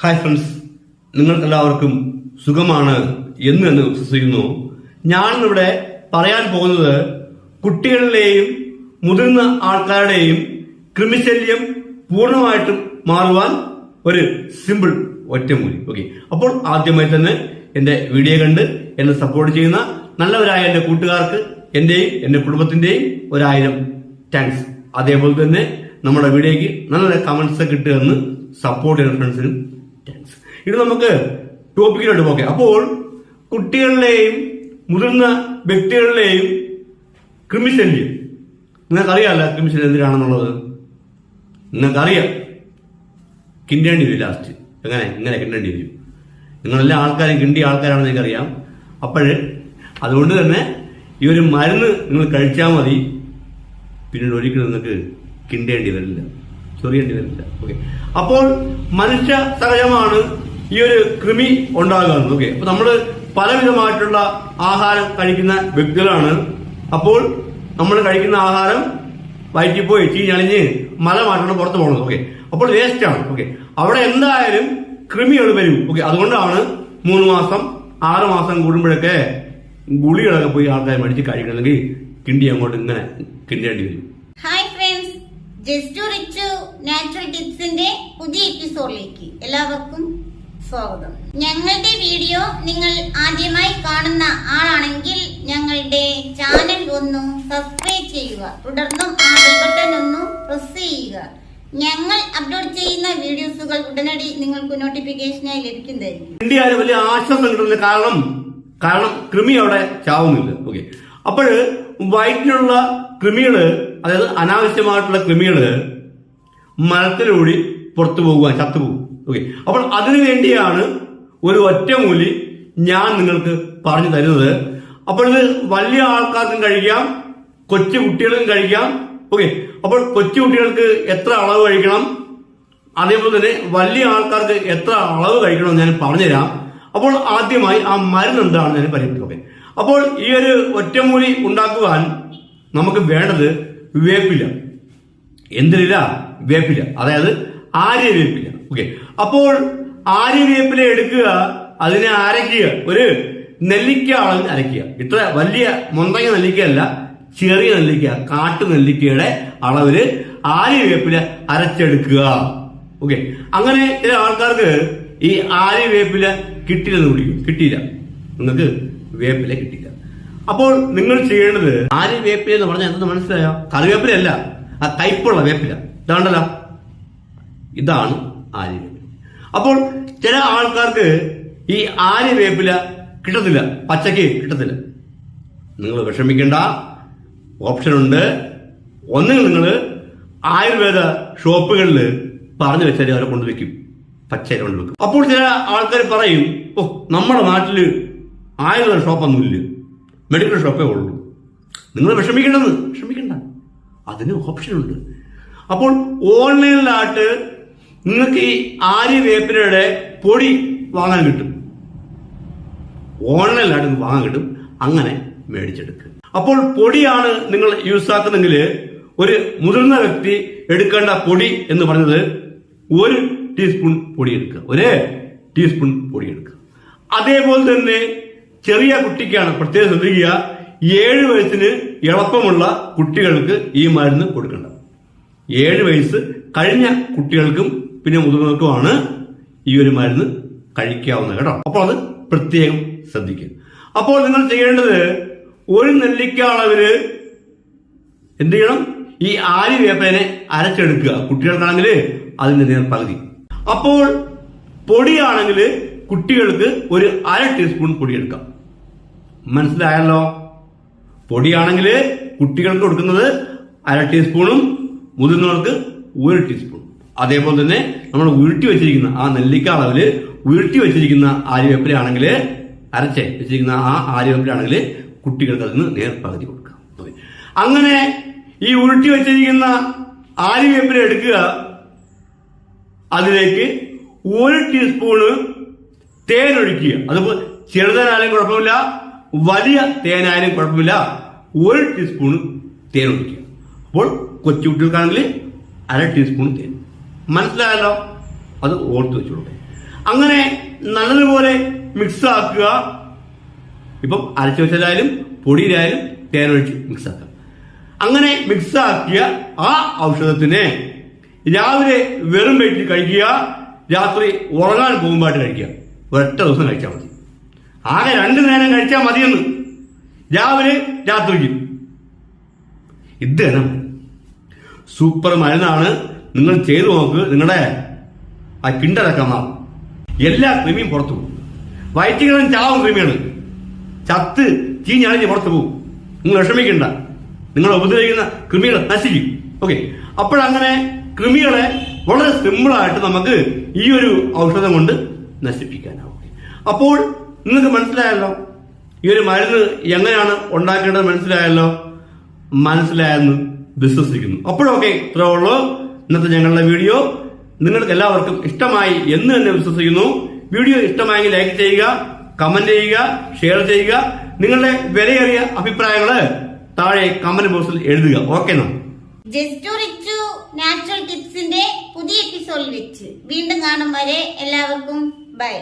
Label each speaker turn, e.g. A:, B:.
A: Hi friends നിങ്ങൾക്കെല്ലാവർക്കും സുഖമാണ് എന്ന് എന്ന് വിശ്വസിക്കുന്നു. ഞാനിവിടെ പറയാൻ പോകുന്നത് കുട്ടികളിലെയും മുതിർന്ന ആൾക്കാരുടെയും കൃമിശല്യം പൂർണമായിട്ടും മാറുവാൻ ഒരു സിമ്പിൾ ഒറ്റമൂലി. ഓക്കെ അപ്പോൾ ആദ്യമായി തന്നെ എന്റെ വീഡിയോ കണ്ട് എന്നെ സപ്പോർട്ട് ചെയ്യുന്ന നല്ലവരായ എന്റെ കൂട്ടുകാർക്ക് എന്റെയും എന്റെ കുടുംബത്തിന്റെയും ഒരായിരം താങ്ക്സ് അതേപോലെ തന്നെ നമ്മുടെ വീഡിയോയ്ക്ക് നല്ല കമന്റ്സ് കിട്ടുമെന്ന് സപ്പോർട്ട് ചെയ്യുന്ന ഫ്രണ്ട്സിനും താങ്ക്സ് ഇത് നമുക്ക് ടോപ്പിക്കിലോട്ട് പോകാം അപ്പോൾ കുട്ടികളിലെയും മുതിർന്ന വ്യക്തികളിലെയും ക്രിമിശല്യം. നിങ്ങൾക്കറിയാമല്ല ക്രിമിശല്യം എന്തിനാണെന്നുള്ളത്? നിങ്ങൾക്കറിയാം. കിണ്ടേണ്ടി വരും ലാസ്റ്റ് എങ്ങനെ? ഇങ്ങനെ കിണ്ടേണ്ടി വരും. നിങ്ങളെല്ലാ ആൾക്കാരും കിണ്ടിയ ആൾക്കാരാണെന്ന് എനിക്കറിയാം. അപ്പോൾ അതുകൊണ്ട് തന്നെ ഈ ഒരു മരുന്ന് നിങ്ങൾ കഴിച്ചാൽ മതി. പിന്നീട് ഒരിക്കലും നിങ്ങൾക്ക് കിണ്ടേണ്ടി വരില്ല. ചൊറിയേണ്ടി വരില്ല. ഓക്കെ അപ്പോൾ മനുഷ്യ സഹജമാണ് ഈ ഒരു കൃമി ഉണ്ടാകുന്നത്. ഓക്കെ അപ്പൊ നമ്മൾ പലവിധമായിട്ടുള്ള ആഹാരം കഴിക്കുന്ന വ്യക്തികളാണ്. അപ്പോൾ നമ്മൾ കഴിക്കുന്ന ആഹാരം വയറ്റിൽ പോയി ചീഞ്ഞളിഞ്ഞ് മലമായിട്ടാണ് പുറത്ത് പോകുന്നത് ഓക്കെ അപ്പോൾ വേസ്റ്റാണ് ഓക്കെ അവിടെ എന്തായാലും കൃമികൾ വരും. ഓക്കെ അതുകൊണ്ടാണ് മൂന്ന് മാസം ആറ് മാസം കൂടുമ്പോഴൊക്കെ ഗുളികളൊക്കെ പോയി ആൾക്കാർ മേടിച്ച് കഴിക്കണമെങ്കിൽ കിണ്ടി അങ്ങോട്ട് ഇങ്ങനെ കിണ്ടേണ്ടി വരും.
B: Hi friends just rich natural ടിപ്സിന്റെ പുതിയ എപ്പിസോഡിലേക്ക് എല്ലാവർക്കും സ്വാഗതം. ഞങ്ങളുടെ വീഡിയോ നിങ്ങൾ ആദ്യമായി കാണുന്ന ആളാണെങ്കിൽ ഞങ്ങളുടെ ചാനൽ ഒന്ന് സബ്സ്ക്രൈബ് ചെയ്യുക. തുടർന്നും ആ ബട്ടൺ ഒന്ന് പ്രസ് ചെയ്യുക. ഞങ്ങൾ അപ്ലോഡ് ചെയ്യുന്ന വീഡിയോസുകൾ ഉടനടി നിങ്ങൾക്ക് നോട്ടിഫിക്കേഷനായി ലഭിക്കുന്നതായിരിക്കും.
A: വലിയ കാരണം കാരണം കൃമി അവിടെ ചാവുന്നില്ല. ഓക്കെ അപ്പോൾ വയറ്റിലുള്ള കൃമികൾ അതായത് അനാവശ്യമായിട്ടുള്ള കൃമികൾ മരത്തിലൂടി പുറത്തു പോകുവാൻ ചത്തുപോകും ഓക്കെ അപ്പോൾ അതിനു വേണ്ടിയാണ് ഒരു ഒറ്റമൂലി ഞാൻ നിങ്ങൾക്ക് പറഞ്ഞു തരുന്നത്. അപ്പോൾ ഇത് വലിയ ആൾക്കാർക്കും കഴിക്കാം കൊച്ചു കുട്ടികൾക്കും കഴിക്കാം. ഓക്കെ അപ്പോൾ കൊച്ചു കുട്ടികൾക്ക് എത്ര അളവ് കഴിക്കണം? അതേപോലെ തന്നെ വലിയ ആൾക്കാർക്ക് എത്ര അളവ് കഴിക്കണം ഞാൻ പറഞ്ഞുതരാം. അപ്പോൾ ആദ്യമായി ആ മരുന്ന് എന്താണെന്ന് ഞാൻ പരിഹരിക്കും. അപ്പോൾ ഈ ഒരു ഒറ്റമൂലി ഉണ്ടാക്കുവാൻ നമുക്ക് വേണ്ടത് വേപ്പില. എന്തിനില്ല വേപ്പില. അതായത് ആര്യ വേപ്പില ഓക്കെ അപ്പോൾ ആര്യ വേപ്പില എടുക്കുക അതിനെ അരയ്ക്കുക ഒരു നെല്ലിക്ക അളവിൽ അരയ്ക്കുക ഇത്ര വലിയ മുന്തങ്ങ നെല്ലിക്കയല്ല ചെറിയ നെല്ലിക്ക കാട്ടു നെല്ലിക്കയുടെ അളവിൽ ആര്യ വേപ്പില അരച്ചെടുക്കുക. ഓക്കെ അങ്ങനെ ചില ആൾക്കാർക്ക് ഈ ആര്യ വേപ്പില കിട്ടില്ലെന്ന് വിളിക്കും. കിട്ടിയില്ല. നിങ്ങൾക്ക് വേപ്പില കിട്ടില്ല. അപ്പോൾ നിങ്ങൾ ചെയ്യേണ്ടത് ആര് വേപ്പില എന്ന് പറഞ്ഞാൽ എന്തെന്ന് മനസ്സിലായോ? കറിവേപ്പിലല്ല ആ തൈപ്പുള്ള വേപ്പില. ഇതാണ്ടല്ലോ. ഇതാണ് ആര്യവേപ്പില അപ്പോൾ ചില ആൾക്കാർക്ക് ഈ ആര്യ വേപ്പില കിട്ടത്തില്ല. പച്ചക്ക് കിട്ടത്തില്ല. നിങ്ങൾ വിഷമിക്കേണ്ട. ഓപ്ഷൻ ഉണ്ട്. ഒന്നുകിൽ നിങ്ങൾ ആയുർവേദ ഷോപ്പുകളിൽ പറഞ്ഞു വെച്ചാൽ അവരെ കൊണ്ടുവയ്ക്കും പച്ചയില കൊണ്ടുവെക്കും അപ്പോൾ ചില ആൾക്കാർ പറയും ഓ നമ്മുടെ നാട്ടിൽ ആയുർവേദ ഷോപ്പൊന്നുമില്ല. മെഡിക്കൽ ഷോപ്പേ ഉള്ളൂ. നിങ്ങൾ വിഷമിക്കണമെന്ന് വിഷമിക്കണ്ട. അതിന് ഓപ്ഷനുണ്ട് അപ്പോൾ ഓൺലൈനിലായിട്ട് നിങ്ങൾക്ക് ഈ ആര്യ വേപ്പിനയുടെ പൊടി വാങ്ങാൻ കിട്ടും. ഓൺലൈനിലായിട്ട് വാങ്ങാൻ കിട്ടും. അങ്ങനെ മേടിച്ചെടുക്കുക. അപ്പോൾ പൊടിയാണ് നിങ്ങൾ യൂസ് ആക്കുന്നെങ്കിൽ ഒരു മുതിർന്ന വ്യക്തി എടുക്കേണ്ട പൊടി എന്ന് പറഞ്ഞത് ഒരു ടീസ്പൂൺ പൊടി എടുക്കുക. ഒരേ ടീസ്പൂൺ പൊടി എടുക്കുക. അതേപോലെ തന്നെ ചെറിയ കുട്ടിക്കാണ് പ്രത്യേകം ശ്രദ്ധിക്കുക. ഏഴ് വയസ്സിന് എളുപ്പമുള്ള കുട്ടികൾക്ക് ഈ മരുന്ന് കൊടുക്കേണ്ടത്. ഏഴ് വയസ്സ് കഴിഞ്ഞ കുട്ടികൾക്കും പിന്നെ മുതിർന്നവർക്കുമാണ് ഈ ഒരു മരുന്ന് കഴിക്കാവുന്നത് കേട്ടോ. അപ്പോൾ അത് പ്രത്യേകം ശ്രദ്ധിക്കുക. അപ്പോൾ നിങ്ങൾ ചെയ്യേണ്ടത് ഒരു നെല്ലിക്ക അളവിൽ എന്ത് ചെയ്യണം? ഈ ആരി വേപ്പനെ അരച്ചെടുക്കുക. കുട്ടികൾക്കാണെങ്കിൽ അതിന്റെ നേർ പകുതി. അപ്പോൾ പൊടിയാണെങ്കിൽ കുട്ടികൾക്ക് ഒരു അര ടീസ്പൂൺ പൊടി എടുക്കാം മനസ്സിലായല്ലോ? പൊടിയാണെങ്കിൽ കുട്ടികൾക്ക് കൊടുക്കുന്നത് അര ടീസ്പൂണും മുതിർന്നവർക്ക് ഒരു ടീസ്പൂൺ അതേപോലെ തന്നെ നമ്മൾ ഉരുട്ടി വെച്ചിരിക്കുന്ന ആ നെല്ലിക്ക അളവിൽ ഉരുട്ടി വെച്ചിരിക്കുന്ന ആര്യവേപ്പിലാണെങ്കിൽ അരച്ച് വെച്ചിരിക്കുന്ന ആ ആര്യവേപ്പിലാണെങ്കിൽ കുട്ടികൾക്ക് അതിന് നേർ പകുതി കൊടുക്കാം അങ്ങനെ ഈ ഉരുട്ടി വെച്ചിരിക്കുന്ന ആര്യവേപ്പില എടുക്കുക. അതിലേക്ക് ഒരു ടീസ്പൂണ് തേനൊഴിക്കുക അതിപ്പോൾ ചെറുതേനായാലും കുഴപ്പമില്ല. വലിയ തേനായാലും കുഴപ്പമില്ല. ഒരു ടീസ്പൂൺ തേൻ ഒഴിക്കുക. അപ്പോൾ കൊച്ചുകുട്ടികൾക്കാണെങ്കിൽ അര ടീസ്പൂൺ തേൻ. മനസ്സിലായല്ലോ? അത് ഓർത്ത് വെച്ചോളൂ. അങ്ങനെ നല്ലതുപോലെ മിക്സ് ആക്കുക. ഇപ്പം അരച്ചു വെച്ചതായാലും പൊടിയിലായാലും തേനൊഴിച്ച് മിക്സ് ആക്കുക. അങ്ങനെ മിക്സ് ആക്കിയ ആ ഔഷധത്തിനെ രാവിലെ വെറും വയറ്റിൽ കഴിക്കുക. രാത്രി ഉറങ്ങാൻ പോകുമ്പോഴായിട്ട് കഴിക്കുക. ഒരൊറ്റ ദിവസം കഴിച്ചാൽ മതി. ആകെ രണ്ടു നേരം കഴിച്ചാൽ മതിയെന്ന്. രാവിലെ രാത്രിക്കും. ഇത് സൂപ്പർ മരുന്നാണ്. നിങ്ങൾ ചെയ്തു നോക്ക്. നിങ്ങളുടെ ആ കിണ്ടടക്കം മാറും എല്ലാ കൃമിയും പുറത്തു പോകും. വയറ്റുകളും ചാവും കൃമിയാണ്. ചത്ത് ചീഞ്ഞാണെങ്കിൽ പുറത്തു പോകും. നിങ്ങൾ വിഷമിക്കണ്ട. നിങ്ങൾ ഉപദ്രവിക്കുന്ന കൃമികൾ നശിക്കും. ഓക്കെ. അപ്പോഴങ്ങനെ കൃമികളെ വളരെ സിമ്പിളായിട്ട് നമുക്ക് ഈ ഒരു ഔഷധം കൊണ്ട് നശിപ്പിക്കാനാവും. അപ്പോൾ നിങ്ങൾക്ക് മനസ്സിലായല്ലോ? ഈ ഒരു മരുന്ന് എങ്ങനെയാണ് ഉണ്ടാക്കേണ്ടത് മനസ്സിലായല്ലോ? മനസ്സിലായെന്ന് വിശ്വസിക്കുന്നു. അപ്പോഴൊക്കെ ഇത്രേ ഉള്ളൂ. ഇന്നത്തെ ഞങ്ങളുടെ വീഡിയോ. നിങ്ങൾക്ക് എല്ലാവർക്കും ഇഷ്ടമായി എന്ന് തന്നെ വിശ്വസിക്കുന്നു. വീഡിയോ ഇഷ്ടമായെങ്കിൽ ലൈക്ക് ചെയ്യുക കമന്റ് ചെയ്യുക ഷെയർ ചെയ്യുക. നിങ്ങളുടെ വിലയേറിയ അഭിപ്രായങ്ങൾ താഴെ കമന്റ് ബോക്സിൽ എഴുതുക. ഓക്കെ
B: നാച്ചുറൽ ടിപ്സിന്റെ പുതിയ എപ്പിസോഡിൽ വെച്ച്. വീണ്ടും കാണും വരെ എല്ലാവർക്കും. ബൈ